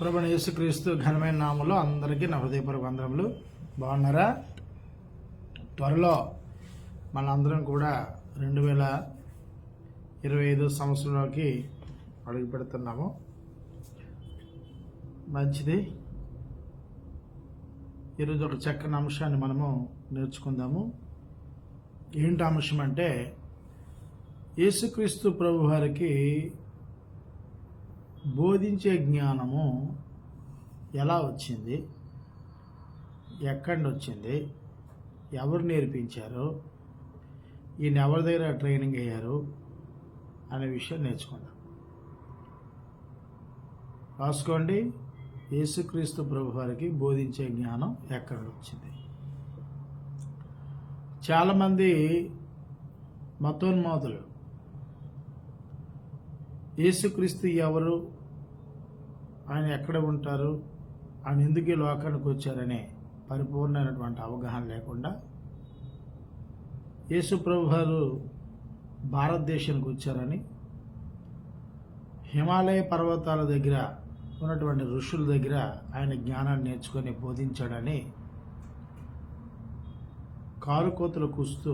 ప్రభుని యేసుక్రీస్తు ఘనమైన నామంలో అందరికీ నా హృదయపూర్వక వందనములు. బాగున్నారా? త్వరలో మనందరం కూడా రెండు వేల ఇరవై ఐదు సంవత్సరంలోకి అడుగు పెడుతున్నాము. మంచిది. ఈరోజు ఒక చక్కని అంశాన్ని మనము నేర్చుకుందాము. ఏంటి అంశం అంటే యేసుక్రీస్తు ప్రభు వారికి బోధించే జ్ఞానము ఎలా వచ్చింది? ఎక్కడి వచ్చింది ఎవరు నేర్పించారు? ఈయన ఎవరి దగ్గర ట్రైనింగ్ అయ్యారు? అనే విషయం నేర్చుకుందాం. రాసుకోండి. యేసుక్రీస్తు ప్రభు వారికి బోధించే జ్ఞానం ఎక్కడ వచ్చింది చాలామంది మతోన్మాదులు యేసుక్రీస్తు ఎవరు? ఆయన ఎక్కడ ఉంటారు? ఆయన ఎందుకు ఈ లోకానికి వచ్చారనే పరిపూర్ణమైనటువంటి అవగాహన లేకుండా యేసు ప్రభువారు భారతదేశానికి వచ్చారని హిమాలయ పర్వతాల దగ్గర ఉన్నటువంటి ఋషుల దగ్గర ఆయన జ్ఞానాన్ని నేర్చుకొని బోధించాడని కారు కోతలు కూస్తూ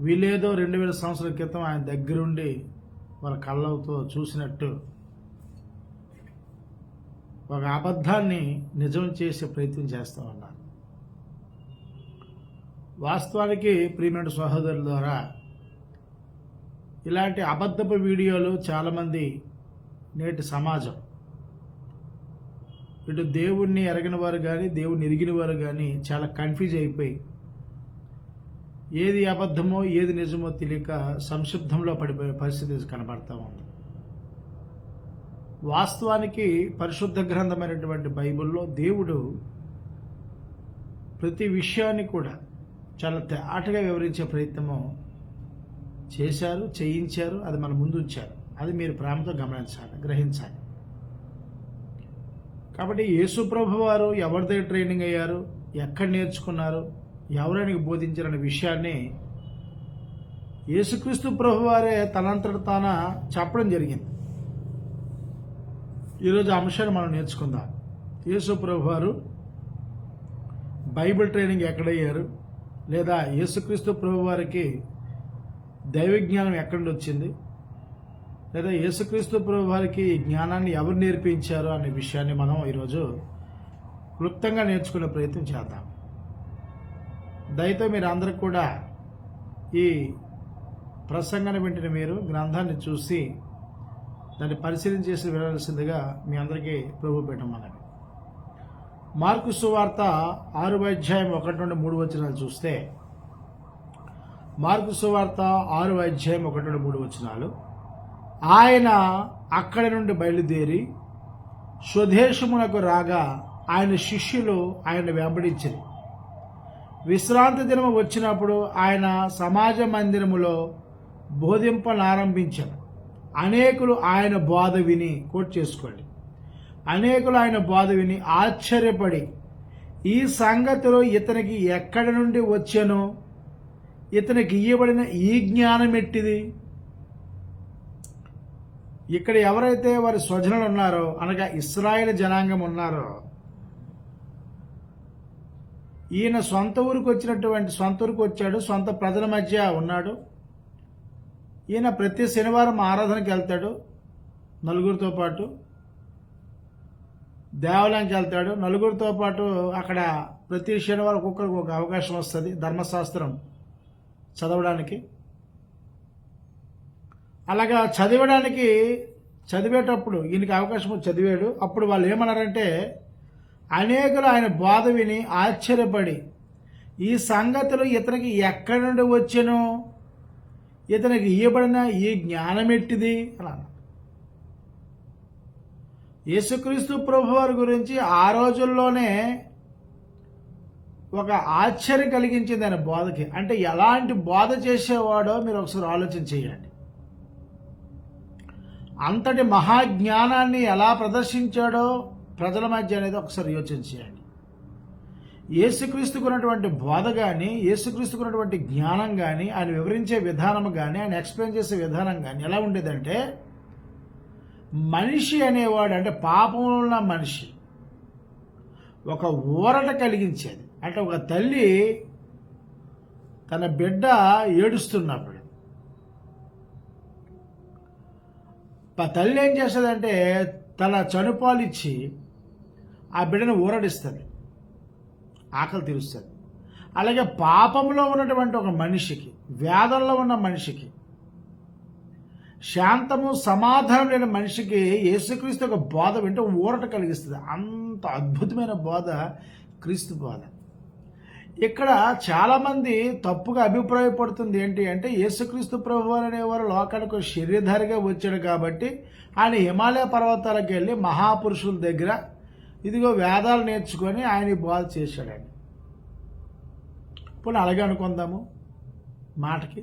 వీళ్ళేదో రెండు వేల సంవత్సరాల క్రితం ఆయన దగ్గరుండి వాళ్ళ కళ్ళతో చూసినట్టు ఒక అబద్ధాన్ని నిజం చేసే ప్రయత్నం చేస్తూ ఉన్నారు. వాస్తవానికి ప్రియమైన సహోదరుల ద్వారా ఇలాంటి అబద్ధపు వీడియోలు చాలామంది నేటి సమాజం. ఇటు దేవుణ్ణి ఎరగిన వారు కానీ దేవుణ్ణి ఎరిగిన వారు కానీ చాలా కన్ఫ్యూజ్ అయిపోయి ఏది అబద్ధమో ఏది నిజమో తెలియక సంశుద్ధంలో పడిపోయే పరిస్థితి కనబడతా ఉంది. వాస్తవానికి పరిశుద్ధ గ్రంథమైనటువంటి బైబిల్లో దేవుడు ప్రతి విషయాన్ని కూడా చాలా తేటగా వివరించే ప్రయత్నము చేశారు చేయించారు అది మన ముందు ఉంచారు. అది మీరు ప్రేమతో గమనించాలి గ్రహించాలి. కాబట్టి యేసుప్రభు వారు ఎవరిదే ట్రైనింగ్ అయ్యారు? ఎక్కడ నేర్చుకున్నారు? ఎవరైనా బోధించారనే విషయాన్ని యేసుక్రీస్తు ప్రభు వారే తనంతట తాన చెప్పడం జరిగింది. ఈరోజు అంశాన్ని మనం నేర్చుకుందాం. యేసు ప్రభు వారు బైబిల్ ట్రైనింగ్ ఎక్కడయ్యారు? లేదా యేసుక్రీస్తు ప్రభు వారికి దైవ జ్ఞానం ఎక్కడి వచ్చింది? లేదా యేసుక్రీస్తు ప్రభు వారికి ఈ జ్ఞానాన్ని ఎవరు నేర్పించారు అనే విషయాన్ని మనం ఈరోజు క్లుప్తంగా నేర్చుకునే ప్రయత్నం చేద్దాం. దయతో మీరు అందరికి కూడా ఈ ప్రసంగాన్ని వెంటనే మీరు గ్రంథాన్ని చూసి దాన్ని పరిశీలన చేసి వెళ్ళాల్సిందిగా మీ అందరికీ ప్రభు పెట్టమన్నది మార్కు సువార్త ఆరు అధ్యాయం ఒకటి నుండి మూడు వచనాలు చూస్తే మార్కు సువార్త ఆరు అధ్యాయం ఒకటి నుండి మూడు వచనాలు ఆయన అక్కడి నుండి బయలుదేరి స్వదేశమునకు రాగా ఆయన శిష్యులు ఆయన వెంబడించింది విశ్రాంతి దినము వచ్చినప్పుడు ఆయన సమాజ మందిరములో బోధింపనారంభించారు. అనేకులు ఆయన బోధ విని కోట్ చేసుకోండి. అనేకులు ఆయన బోధ విని ఆశ్చర్యపడి ఈ సంగతిలో ఇతనికి ఎక్కడి నుండి వచ్చానో ఇతనికి ఇయ్యబడిన ఈ జ్ఞానం ఎట్టిది? ఇక్కడ ఎవరైతే వారి స్వజనులు ఉన్నారో అనగా ఇస్రాయేల్ జనాంగం ఉన్నారో ఈయన సొంత ఊరికి వచ్చినటువంటి సొంత ఊరికి వచ్చాడు సొంత ప్రజల మధ్య ఉన్నాడు. ఈయన ప్రతి శనివారం ఆరాధనకి వెళ్తాడు నలుగురితో పాటు. దేవాలయానికి వెళ్తాడు నలుగురితో పాటు అక్కడ ప్రతి శనివారం ఒక్కొక్కరికి ఒక అవకాశం వస్తుంది ధర్మశాస్త్రం చదవడానికి. అలాగా చదివడానికి చదివేటప్పుడు ఈయనకి అవకాశం చదివాడు. అప్పుడు వాళ్ళు ఏమన్నారంటే అనేకులు ఆయన బోధ విని ఆశ్చర్యపడి ఈ సంగతులు ఇతనికి ఎక్కడి నుండి వచ్చానో? ఇతనికి ఇవ్వబడిన ఈ జ్ఞానం ఎట్టిది? అలా యేసుక్రీస్తు ప్రభువారి గురించి ఆ రోజుల్లోనే ఒక ఆశ్చర్యం కలిగించింది ఆయన బోధకి. అంటే ఎలాంటి బోధ చేసేవాడో మీరు ఒకసారి ఆలోచన చేయండి. అంతటి మహాజ్ఞానాన్ని ఎలా ప్రదర్శించాడో ప్రజల మధ్య అనేది ఒకసారి యోచన చేయండి ఏసుక్రీస్తుకున్నటువంటి బోధ కానీ ఏసుక్రీస్తుకున్నటువంటి జ్ఞానం కానీ ఆయన వివరించే విధానం కానీ ఆయన ఎక్స్ప్లెయిన్ చేసే విధానం కానీ ఎలా ఉండేదంటే మనిషి అనేవాడు అంటే పాపంలో ఉన్న మనిషి ఒక ఊరట కలిగించేది. అంటే ఒక తల్లి తన బిడ్డ ఏడుస్తున్నప్పుడు ఆ తల్లి ఏం చేస్తుందంటే తన చనుపాలిచ్చి ఆ బిడ్డను ఊరడిస్తుంది ఆకలి తీరుస్తుంది అలాగే పాపంలో ఉన్నటువంటి ఒక మనిషికి వేదనలో ఉన్న మనిషికి శాంతము సమాధానం లేని మనిషికి యేసుక్రీస్తు ఒక బోధ వింటే ఊరట కలిగిస్తుంది. అంత అద్భుతమైన బోధ క్రీస్తు బోధ. ఇక్కడ చాలామంది తప్పుగా అభిప్రాయపడుతుంది ఏంటి అంటే యేసుక్రీస్తు ప్రభు అనేవారు లోకానికి ఒక శరీరధారిగా వచ్చాడు కాబట్టి ఆయన హిమాలయ పర్వతాలకు వెళ్ళి మహాపురుషుల దగ్గర ఇదిగో వేదాలు నేర్చుకొని ఆయన ఈ బోధ చేశాడండి. పోనీ అలాగే అనుకుందాము మాటకి.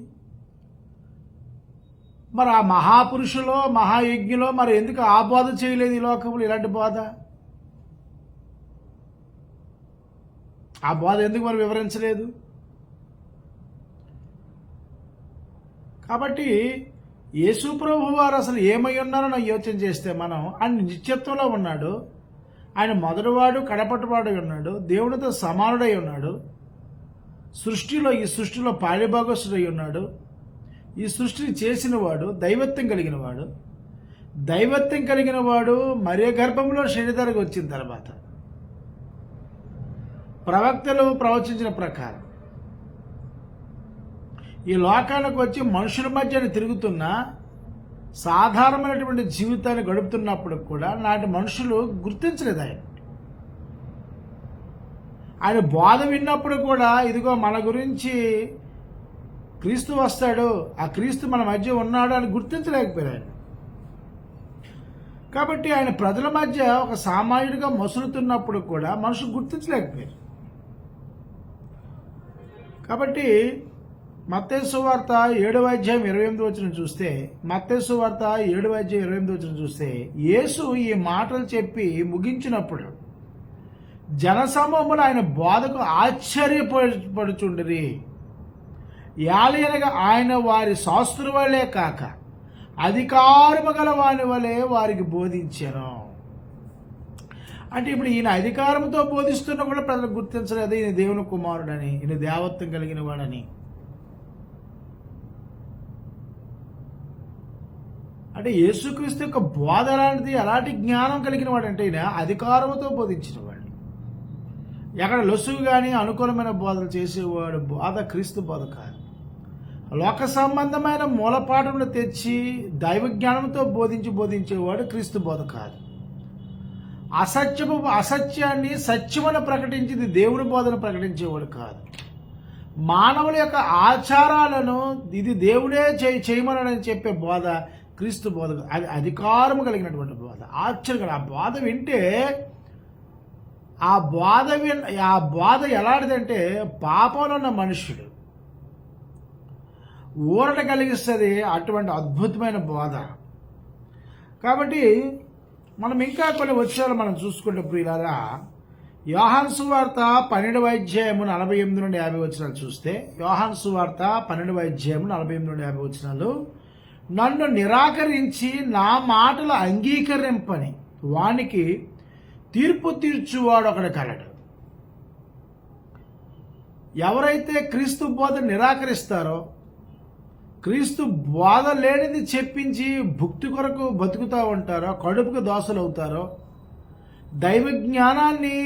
మరి ఆ మహాపురుషులో మహాయజ్ఞలో మరి ఎందుకు ఆ బోధ చేయలేదు ఈ లోకములు ఇలాంటి బోధ? ఆ బోధ ఎందుకు మరి వివరించలేదు? కాబట్టి యేసుప్రభు వారు అసలు ఏమై ఉన్నారో నాకు యోచన చేస్తే మనం ఆయన నిత్యత్వంలో ఉన్నాడు. ఆయన మొదటివాడు కడపటివాడు ఉన్నాడు దేవునితో సమానుడై ఉన్నాడు సృష్టిలో ఈ సృష్టిలో పాలిభాగస్తుడై ఉన్నాడు ఈ సృష్టిని చేసిన వాడు దైవత్వం కలిగిన వాడు దైవత్వం కలిగిన వాడు మరే గర్భంలో శనిధరకు వచ్చిన తర్వాత. ప్రవక్తలు ప్రవచించిన ప్రకారం ఈ లోకానికి వచ్చి మనుషుల మధ్యన తిరుగుతున్న సాధారణమైనటువంటి జీవితాన్ని గడుపుతున్నప్పుడు కూడా నాటి మనుషులు గుర్తించలేదు ఆయన. ఆయన బోధ విన్నప్పుడు కూడా ఇదిగో మన గురించి క్రీస్తు వస్తాడు ఆ క్రీస్తు మన మధ్య ఉన్నాడు అని గుర్తించలేకపోయారు ఆయన. కాబట్టి ఆయన ప్రజల మధ్య ఒక సామాన్యుడిగా మసులుతున్నప్పుడు కూడా మనుషులు గుర్తించలేకపోయారు. కాబట్టి మత్తేసు వార్త ఏడు అధ్యాయం ఇరవై ఎనిమిది వచ్చిన చూస్తే మత్తేసు వార్త ఏడు అధ్యాయం ఇరవై ఎనిమిది వచ్చిన చూస్తే యేసు ఈ మాటలు చెప్పి ముగించినప్పుడు జనసమూహములు ఆయన బోధకు ఆశ్చర్యపడుచుండిరి. యాలయనగా ఆయన వారి శాస్త్రు వలే కాక అధికారము గల వాని వలె వారికి బోధించాను. అంటే ఇప్పుడు ఈయన అధికారంతో బోధిస్తున్నా కూడా ప్రజలు గుర్తించలేదు ఈయన దేవుని కుమారుడని ఈయన దేవత్వం కలిగిన వాడని. అంటే యేసుక్రీస్తు యొక్క బోధ లాంటిది ఎలాంటి జ్ఞానం కలిగిన వాడంటే ఈయన అధికారంతో బోధించిన వాడు ఎక్కడ లొసుగు కానీ అనుకూలమైన బోధలు చేసేవాడు బోధ క్రీస్తు బోధ కాదు. లోక సంబంధమైన మూలపాఠములు తెచ్చి దైవ జ్ఞానంతో బోధించి బోధించేవాడు క్రీస్తు బోధ కాదు. అసత్యము అసత్యాన్ని సత్యమని ప్రకటించింది దేవుని బోధన ప్రకటించేవాడు కాదు. మానవుల యొక్క ఆచారాలను ఇది దేవుడే చేయమనని చెప్పే బోధ క్రీస్తు బోధ అది అధికారము కలిగినటువంటి బోధ. ఆశ్చర్యం ఆ బోధ వింటే ఆ బోధ విన్ ఆ బోధ ఎలాంటిదంటే పాపంలో ఉన్న మనుష్యుడు ఊరట కలిగిస్తుంది అటువంటి అద్భుతమైన బోధ. కాబట్టి మనం ఇంకా కొన్ని వచ్చాలు మనం చూసుకుంటే ప్రియులారా యోహాన్ సువార్త పన్నెండు అధ్యాయము నలభై ఎనిమిది నుండి యాభై వచ్చినాలు చూస్తే యోహాన్ సువార్త పన్నెండు అధ్యాయము నలభై ఎనిమిది నుండి యాభై వచ్చినాలు నన్ను నిరాకరించి నా మాటలు అంగీకరింపని వానికి తీర్పు తీర్చువాడు ఒకడు కలడు. ఎవరైతే క్రీస్తు బోధ నిరాకరిస్తారో క్రీస్తు బోధ లేనిది చెప్పించి భుక్తి కొరకు బతుకుతూ ఉంటారో కడుపుకు దోసలు అవుతారో దైవ జ్ఞానాన్ని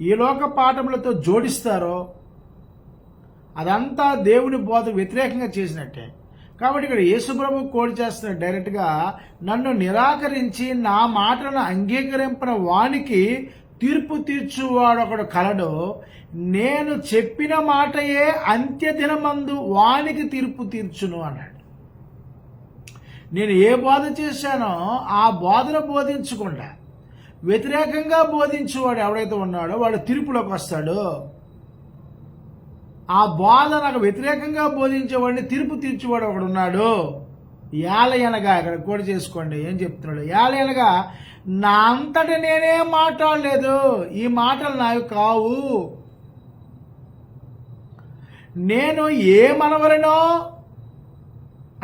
ఈ లోక పాఠములతో జోడిస్తారో అదంతా దేవుని బోధ వ్యతిరేకంగా చేసినట్టే. కాబట్టి ఇక్కడ యేసుప్రభు కోడ్ చేస్తున్నాడు డైరెక్ట్గా నన్ను నిరాకరించి నా మాటను అంగీకరింపిన వానికి తీర్పు తీర్చువాడు ఒకడు కలడు. నేను చెప్పిన మాటయే అంత్యదినమందు వానికి తీర్పు తీర్చును అన్నాడు. నేను ఏ బోధ చేశానో ఆ బోధన బోధించకుండా వ్యతిరేకంగా బోధించేవాడు ఎవడైతే ఉన్నాడో వాడు తీర్పులోకి వస్తాడు. ఆ బోధ నాకు వ్యతిరేకంగా బోధించేవాడిని తీర్పు తీర్చేవాడు ఒకడు ఉన్నాడు ఇక్కడ కూడా చేసుకోండి ఏం చెప్తున్నాడు? ఏలయనగా నా అంతటి నేనేం మాట్లాడలేదు. ఈ మాటలు నావి కావు. నేను ఏమనవలనో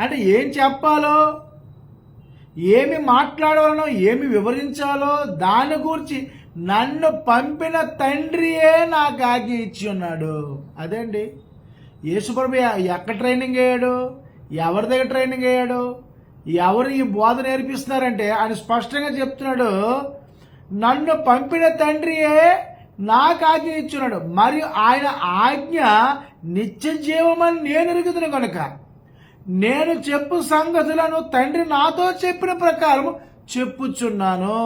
అంటే ఏం చెప్పాలో ఏమి మాట్లాడాలనో ఏమి వివరించాలో దాని గురించి నన్ను పంపిన తండ్రియే నాకు ఆజ్ఞ ఇచ్చి ఉన్నాడు. అదేండి యేసుప్రభు ఎక్కడ ట్రైనింగ్ అయ్యాడు? ఎవరి దగ్గర ట్రైనింగ్ అయ్యాడు? ఎవరు ఈ బోధ నేర్పిస్తున్నారంటే ఆయన స్పష్టంగా చెప్తున్నాడు నన్ను పంపిన తండ్రియే నాకు ఆజ్ఞ ఇచ్చున్నాడు. మరియు ఆయన ఆజ్ఞ నిత్య జీవమని నేను ఎరుగుతున్నాను కనుక నేను చెప్పు సంగతులను తండ్రి నాతో చెప్పిన ప్రకారం చెప్పుచున్నాను.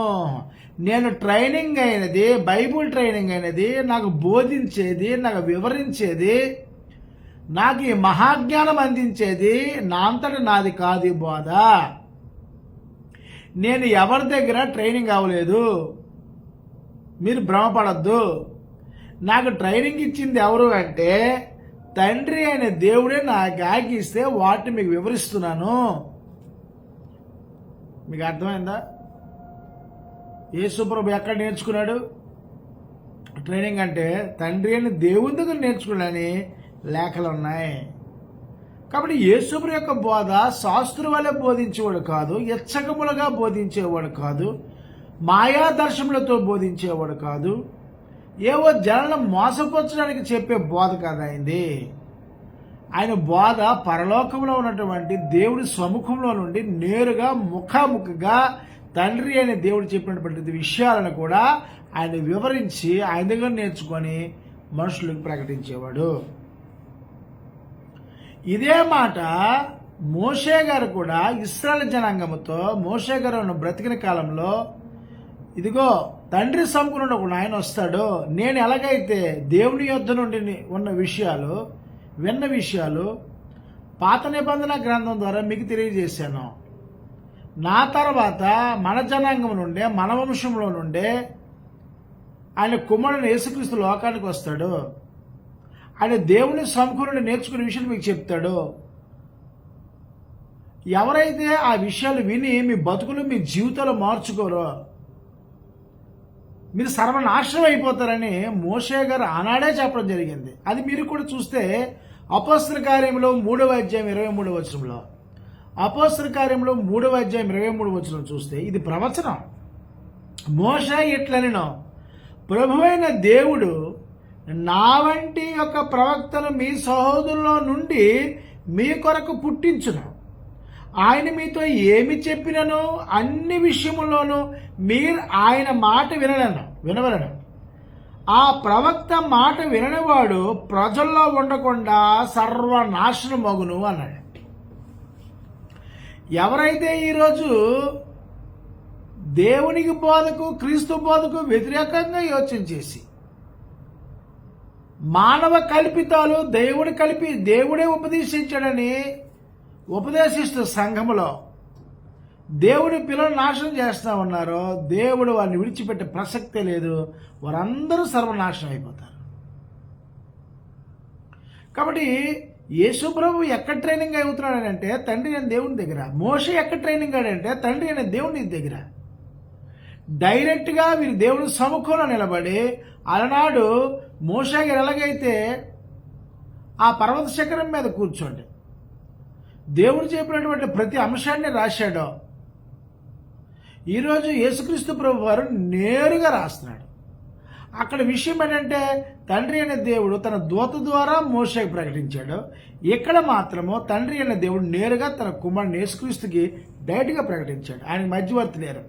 నేను ట్రైనింగ్ అయినది బైబుల్ ట్రైనింగ్ అయినది నాకు బోధించేది నాకు వివరించేది నాకు ఈ మహాజ్ఞానం అందించేది నా అంతటి నాది కాదు బోధ. నేను ఎవరి దగ్గర ట్రైనింగ్ అవ్వలేదు? మీరు భ్రమపడద్దు. నాకు ట్రైనింగ్ ఇచ్చింది ఎవరు అంటే తండ్రి అయిన దేవుడే నాకు ఆగిస్తే వాటిని మీకు వివరిస్తున్నాను. మీకు అర్థమైందా? యేసుప్రభు ఎక్కడ నేర్చుకున్నాడు? ట్రైనింగ్ అంటే తండ్రి అని దేవుని దగ్గర నేర్చుకున్నాడని లేఖలు ఉన్నాయి. కాబట్టి యేసుప్రభు యొక్క బోధ శాస్త్రు వల్లే బోధించేవాడు కాదు ఎచ్చకములుగా బోధించేవాడు కాదు మాయా దర్శములతో బోధించేవాడు కాదు ఏవో జనాలను మోసపరచడానికి చెప్పే బోధ కాదు ఆయనది. ఆయన బోధ పరలోకంలో ఉన్నటువంటి దేవుడి సముఖంలో నుండి నేరుగా ముఖాముఖిగా తండ్రి అనే దేవుడు చెప్పినటువంటి విషయాలను కూడా ఆయన వివరించి ఆయన దగ్గర నేర్చుకొని మనుషులకు ప్రకటించేవాడు. ఇదే మాట మోషే గారు కూడా ఇస్రాయల్ జనాంగముతో మోషే గారు ఉన్న బ్రతికిన కాలంలో ఇదిగో తండ్రి సమకూరుడు ఒక ఆయన వస్తాడు నేను ఎలాగైతే దేవుని యుద్ధ నుండి ఉన్న విషయాలు విన్న విషయాలు పాత నిబంధన గ్రంథం ద్వారా మీకు తెలియజేశాను. నా తర్వాత మన జనాంగం నుండే మన వంశంలో నుండే ఆయన కుమారుడు యేసుక్రీస్తు లోకానికి వస్తాడు. ఆయన దేవుని సమకూరుని నేర్చుకునే విషయం మీకు చెప్తాడు. ఎవరైతే ఆ విషయాలు విని మీ బతుకులు మీ జీవితాలు మార్చుకోరో మీరు సర్వనాశనం అయిపోతారని మోషే గారు ఆనాడే చెప్పడం జరిగింది. అది మీరు కూడా చూస్తే అపోస్తల కార్యంలో మూడవ అధ్యాయం ఇరవై మూడవ వచనంలో. అపోస్తల కార్యంలో మూడవ అధ్యాయం ఇరవై మూడు వచ్చిన చూస్తే ఇది ప్రవచనం. మోష ఇట్లనో ప్రభువైన దేవుడు నా వంటి యొక్క ప్రవక్తను మీ సహోదరులో నుండి మీ కొరకు పుట్టించును. ఆయన మీతో ఏమి చెప్పినను అన్ని విషయముల్లోనూ మీరు ఆయన మాట వినలను వినవలను. ఆ ప్రవక్త మాట విననివాడు ప్రజల్లో ఉండకుండా సర్వనాశనం మగును అన్నాడు. ఎవరైతే ఈరోజు దేవునికి బోధకు క్రీస్తు బోధకు వ్యతిరేకంగా యోచన చేసి మానవ కల్పితాలు దేవుడు కలిపి దేవుడే ఉపదేశించాడని ఉపదేశిస్తూ సంఘములో దేవుడి పిల్లలు నాశనం చేస్తూ ఉన్నారో దేవుడు వారిని విడిచిపెట్టే ప్రసక్తే లేదు వారందరూ సర్వనాశనం అయిపోతారు. కాబట్టి యేసు ప్రభు ఎక్కడ ట్రైనింగ్ అవుతున్నాడంటే తండ్రి అనే దేవుని దగ్గర. మోష ఎక్కడ ట్రైనింగ్ ఆడంటే తండ్రి అనే దేవుని దగ్గర. డైరెక్ట్గా వీరు దేవుని సముఖంలో నిలబడి అలనాడు మోష గారు ఎలాగైతే ఆ పర్వత శిఖరం మీద కూర్చోండి దేవుడు చెప్పినటువంటి ప్రతి అంశాన్ని రాశాడో ఈరోజు యేసుక్రీస్తు ప్రభు వారు నేరుగా రాస్తున్నాడు. అక్కడ విషయం ఏంటంటే తండ్రి అనే దేవుడు తన దూత ద్వారా మోషకి ప్రకటించాడు. ఇక్కడ మాత్రము తండ్రి అనే దేవుడు నేరుగా తన కుమారుని యేసుక్రీస్తుకి డైరెక్ట్గా ప్రకటించాడు. ఆయన మధ్యవర్తి లేరు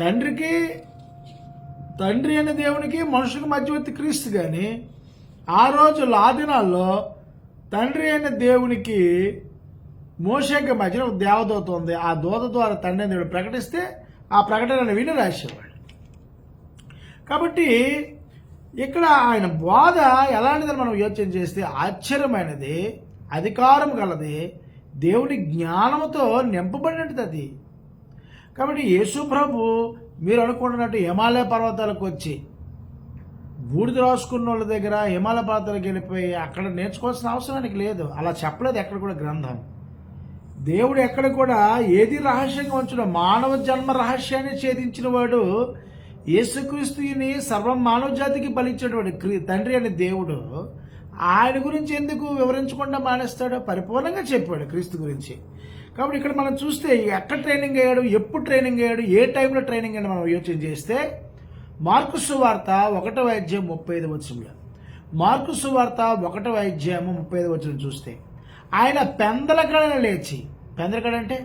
తండ్రికి తండ్రి అనే దేవునికి మనుషులకు మధ్యవర్తి క్రీస్తు కానీ ఆ రోజు లాదినాల్లో తండ్రి అయిన దేవునికి మోషకి మధ్యన దేవదూత ఉంది. ఆ దూత ద్వారా తండ్రి దేవుడు ప్రకటిస్తే ఆ ప్రకటన విని రాసేవాడు కాబట్టి ఇక్కడ ఆయన బోధ ఎలాంటిదని మనం యోచన చేస్తే ఆశ్చర్యమైనది అధికారం గలది దేవుడి జ్ఞానంతో నింపబడినట్టు అది. కాబట్టి యేసు ప్రభు మీరు అనుకుంటున్నట్టు హిమాలయ పర్వతాలకు వచ్చి బూడిద రాసుకున్న వాళ్ళ దగ్గర హిమాలయ పర్వతాలకు వెళ్ళిపోయి అక్కడ నేర్చుకోవాల్సిన అవసరానికి లేదు. అలా చెప్పలేదు ఎక్కడ కూడా గ్రంథం. దేవుడు ఎక్కడ కూడా ఏది రహస్యంగా ఉంచడం. మానవ జన్మ రహస్యాన్ని ఛేదించిన వాడు యేసుక్రీస్తుని సర్వ మానవ జాతికి బలిచ్చినటువంటి తండ్రి అనే దేవుడు ఆయన గురించి ఎందుకు వివరించకుండా మానేస్తాడో పరిపూర్ణంగా చెప్పాడు క్రీస్తు గురించి. కాబట్టి ఇక్కడ మనం చూస్తే ఎక్కడ ట్రైనింగ్ అయ్యాడు ఎప్పుడు ట్రైనింగ్ అయ్యాడు ఏ టైంలో ట్రైనింగ్ అని మనం యోచన చేస్తే మార్కు సువార్త ఒకటో అధ్యాయం ముప్పై ఐదు వచ్చిన మార్కు సువార్త ఒకటో అధ్యాయము ముప్పై ఐదు వచ్చిన చూస్తే ఆయన పెందలకడ లేచి పెందలకడ అంటే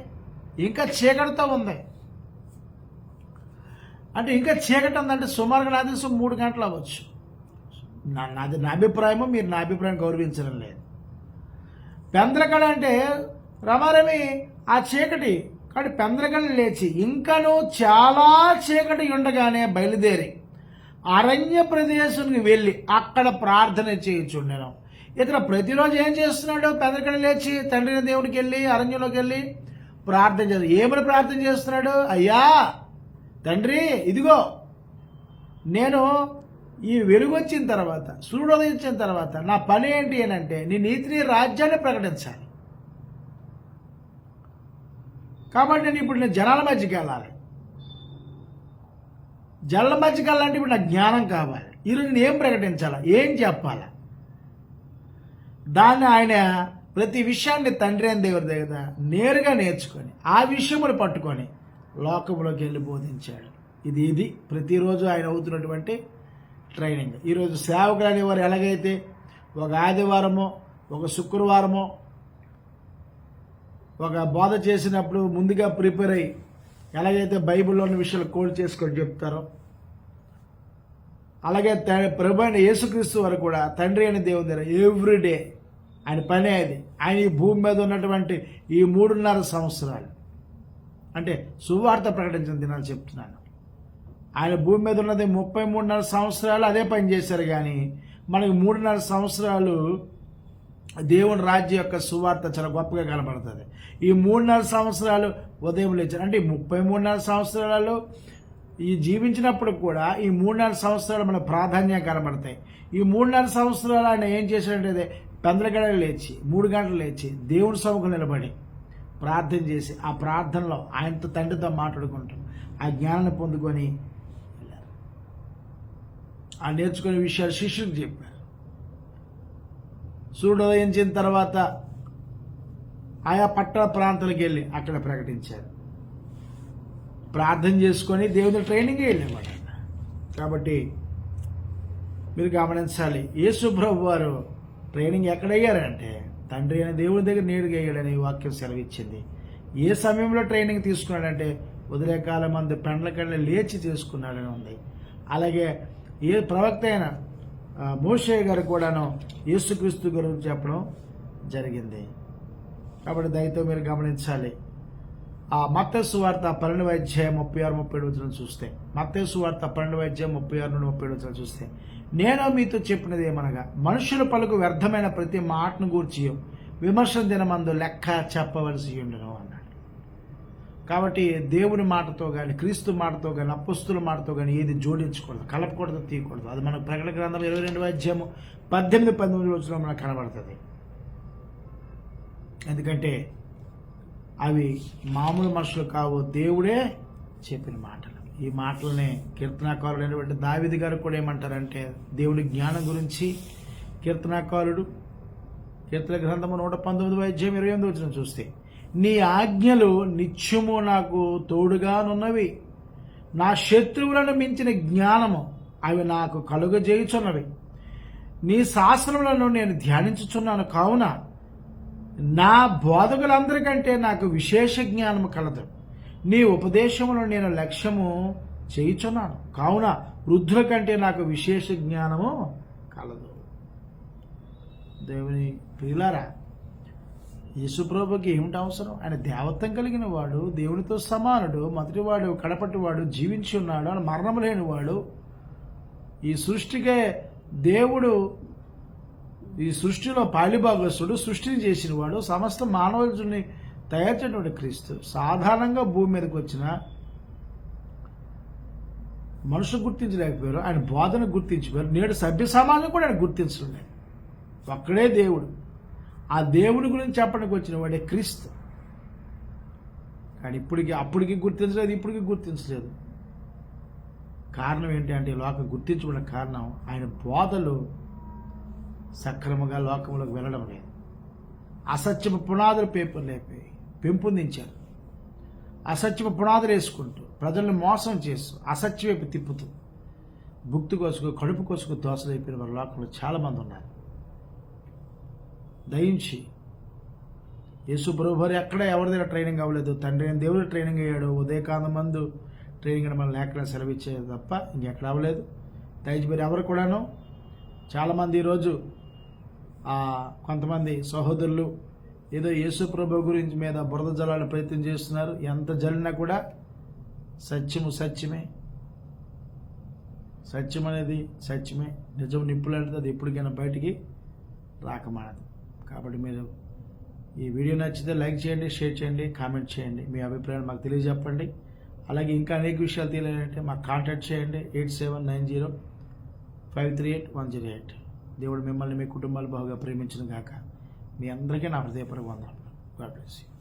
ఇంకా చీకటితో ఉంది. అంటే ఇంకా చీకటి ఉందంటే సుమారుగా నా తెలుసు మూడు గంటలు అవ్వచ్చు. నా నాది నా అభిప్రాయము మీరు నా అభిప్రాయం గౌరవించడం లేదు. పెందలకడ అంటే రమారమి ఆ చీకటి కాబట్టి పెందలకడ లేచి ఇంకనూ చాలా చీకటి ఉండగానే బయలుదేరి అరణ్య ప్రదేశానికి వెళ్ళి అక్కడ ప్రార్థన చేయించుండెను ఇతను ప్రతిరోజు ఏం చేస్తున్నాడు? పెందలకడ లేచి తండ్రిని దేవుడికి వెళ్ళి అరణ్యంలోకి వెళ్ళి ప్రార్థన చేస్తాడు ఏమని ప్రార్థన చేస్తున్నాడు? అయ్యా తండ్రి ఇదిగో నేను ఈ వెలుగు వచ్చిన తర్వాత సూర్యుడు వచ్చిన తర్వాత నా పని ఏంటి అని అంటే నీ నీతిని రాజ్యాన్ని ప్రకటించాలి. కాబట్టి నేను ఇప్పుడు నేను జనాల మధ్యకి వెళ్ళాలి. జనాల మధ్యకి వెళ్ళాలంటే ఇప్పుడు నాకు జ్ఞానం కావాలి. ఈరోజు నేను ఏం ప్రకటించాలా? ఏం చెప్పాలా? దాన్ని ఆయన ప్రతి విషయాన్ని తండ్రి అని దేవుడి దగ్గర నేరుగా నేర్చుకొని ఆ విషయమును పట్టుకొని లోకంలోకి వెళ్ళి బోధించాడు. ఇది ఇది ప్రతిరోజు ఆయన అవుతున్నటువంటి ట్రైనింగ్. ఈరోజు సేవకులు అనేవారు ఎలాగైతే ఒక ఆదివారమో ఒక శుక్రవారమో ఒక బోధ చేసినప్పుడు ముందుగా ప్రిపేర్ అయ్యి ఎలాగైతే బైబిల్లోని విషయాలు కోడ్ చేసుకొని చెప్తారో అలాగే త- ప్రభు అయిన యేసుక్రీస్తు వారు కూడా తండ్రి అయిన దేవుని దగ్గర ఎవ్రీడే ఆయన పని అది. ఆయన ఈ భూమి మీద ఉన్నటువంటి ఈ మూడున్నర సంవత్సరాలు. అంటే సువార్త ప్రకటించిన దినాలు చెప్తున్నాను. ఆయన భూమి మీద ఉన్నది ముప్పై మూడున్నర సంవత్సరాలు అదే పని చేశారు కానీ మనకి మూడున్నర సంవత్సరాలు దేవుని రాజ్యం యొక్క సువార్త చాలా గొప్పగా కనబడుతుంది. ఈ మూడున్నర సంవత్సరాలు ఉదయం లేచారు అంటే ఈ ముప్పై మూడున్నర సంవత్సరాలు ఈ జీవించినప్పుడు కూడా ఈ మూడున్నర సంవత్సరాలు మన ప్రాధాన్యం కనబడతాయి. ఈ మూడున్నర సంవత్సరాలు ఆయన ఏం చేశాడంటే పెందల గడలు లేచి మూడు గంటలు లేచి దేవుని సముఖం నిలబడి ప్రార్థన చేసి ఆ ప్రార్థనలో ఆయనతో తండ్రితో మాట్లాడుకుంటాం. ఆ జ్ఞానాన్ని పొందుకొని వెళ్ళారు. ఆ నేర్చుకునే విషయాలు శిష్యులకు చెప్పారు. సూర్యోదయించిన తర్వాత ఆయా పట్టణ ప్రాంతాలకు వెళ్ళి అక్కడ ప్రకటించారు. ప్రార్థన చేసుకొని దేవుని ట్రైనింగ్ వెళ్ళేవాడు కాబట్టి మీరు గమనించాలి యేసు ప్రభు వారు ట్రైనింగ్ ఎక్కడ అయ్యారంటే తండ్రి అనే దేవుని దగ్గర నేరుగా అయ్యాడని వాక్యం సెలవిచ్చింది. ఏ సమయంలో ట్రైనింగ్ తీసుకున్నాడంటే ఉదయకాలం మంది పెండ్లకెళ్ళ లేచి చేసుకున్నాడని ఉంది. అలాగే ఏ ప్రవక్త అయిన మోషే గారు కూడాను యేసుక్రీస్తు గురించి చెప్పడం జరిగింది. కాబట్టి దయతో మీరు గమనించాలి. ఆ మత్తస్సు వార్త పన్నెండు అధ్యాయం ముప్పై ఆరు ముప్పై ఏడు వచ్చిన చూస్తే మత్తస్సు వార్త పన్నెండు అధ్యాయం ముప్పై ఆరు నుండి ముప్పై ఏడు వచ్చిన చూస్తే నేను మీతో చెప్పినది ఏమనగా మనుషుల పలుకు వ్యర్థమైన ప్రతి మాటను గూర్చి విమర్శన దినమందు లెక్క చెప్పవలసి ఉండను అన్నాడు. కాబట్టి దేవుని మాటతో కానీ క్రీస్తు మాటతో కానీ అపుస్తుల మాటతో కానీ ఏది జోడించకూడదు కలపకూడదు తీయకూడదు. అది మనకు ప్రకటన గ్రంథం ఇరవై రెండు అధ్యాయము పద్దెనిమిది పంతొమ్మిది రోజుల్లో మనకు కనబడుతుంది. ఎందుకంటే అవి మామూలు మనుషులు కావు. దేవుడే చెప్పిన మాటలు. ఈ మాటలని కీర్తనాకారుడు అయినటువంటి దావిది గారు కూడా ఏమంటారంటే దేవుడి జ్ఞానం గురించి కీర్తనాకారుడు కీర్తన గ్రంథము నూట పంతొమ్మిది వైద్యం ఇరవై ఎనిమిది వచ్చిన చూస్తే నీ ఆజ్ఞలు నిత్యము నాకు తోడుగానున్నవి. నా శత్రువులను మించిన జ్ఞానము అవి నాకు కలుగజేయుచున్నవి. నీ శాస్త్రములను నేను ధ్యానించుచున్నాను. కావున నా బోధకులందరికంటే నాకు విశేష జ్ఞానము కలదు. నీ ఉపదేశమును నేను లక్ష్యము చేయుచున్నాను. కావున వృద్ధుల కంటే నాకు విశేష జ్ఞానము కలదు. దేవుని ప్రియులారా యేసుప్రభుకి ఏమిటి అవసరం? ఆయన దేవత్వం కలిగిన వాడు దేవునితో సమానుడు మొదటివాడు కడపటివాడు జీవించి ఉన్నాడు ఆయన మరణం లేనివాడు. ఈ సృష్టికే దేవుడు ఈ సృష్టిలో పాళిభాగస్సుడు సృష్టిని చేసినవాడు సమస్త మానవుని తయారు చేయటువంటి క్రీస్తు. సాధారణంగా భూమి మీదకి వచ్చిన మనుషులు గుర్తించలేకపోయారు ఆయన బోధన గుర్తించిపోయారు. నేడు సభ్య సమాజం కూడా ఆయన గుర్తించడం ఒక్కడే దేవుడు. ఆ దేవుని గురించి చెప్పడానికి వచ్చిన వాడే క్రీస్తు. కానీ ఇప్పటికి అప్పటికి గుర్తించలేదు ఇప్పటికి గుర్తించలేదు. కారణం ఏంటి అంటే ఈ లోకం గుర్తించబడిన కారణం ఆయన బోధలు సక్రమంగా లోకంలోకి వెళ్ళడం లేదు. అసత్యపు పునాదులు పేపర్ లేపి పెంపొందించారు. అసత్యపు పునాదులు వేసుకుంటూ ప్రజల్ని మోసం చేస్తూ అసత్య వైపు తిప్పుతూ భుక్తి కోసుకు కడుపు కోసుకు దోసలైపోయిన వారి లోకంలో చాలామంది ఉన్నారు. దయించి యేసు ప్రభువారు ఎక్కడ ఎవరి దగ్గర ట్రైనింగ్ అవ్వలేదు. తండ్రి అయిన దేవుడు ట్రైనింగ్ అయ్యాడు. ఉదయకాంత మందు ట్రైనింగ్ అని మన లేఖలో సెలవిచ్చేది తప్ప ఇంకెక్కడ అవ్వలేదు. దయచేసి మరి ఎవరు కూడాను? చాలామంది ఈరోజు కొంతమంది సహోదరులు ఏదో యేసు ప్రభు గురించి మీద బురద జలాలు ప్రయత్నం చేస్తున్నారు. ఎంత జల్లినా కూడా సత్యము సత్యమే. సత్యం అనేది సత్యమే. నిజం నిప్పులాడితే అది ఎప్పటికైనా బయటికి రాకమానదు కాబట్టి మీరు ఈ వీడియో నచ్చితే లైక్ చేయండి షేర్ చేయండి కామెంట్ చేయండి. మీ అభిప్రాయాలు మాకు తెలియజెప్పండి. అలాగే ఇంకా అనేక విషయాలు తెలియాలంటే మాకు కాంటాక్ట్ చేయండి eight seven nine zero five three eight one zero eight. దేవుడు మిమ్మల్ని మీ కుటుంబాలు బాగా ప్రేమించిన గాక. మీ అందరికీ నా హృదయపూర్వక వందనాలు. God bless you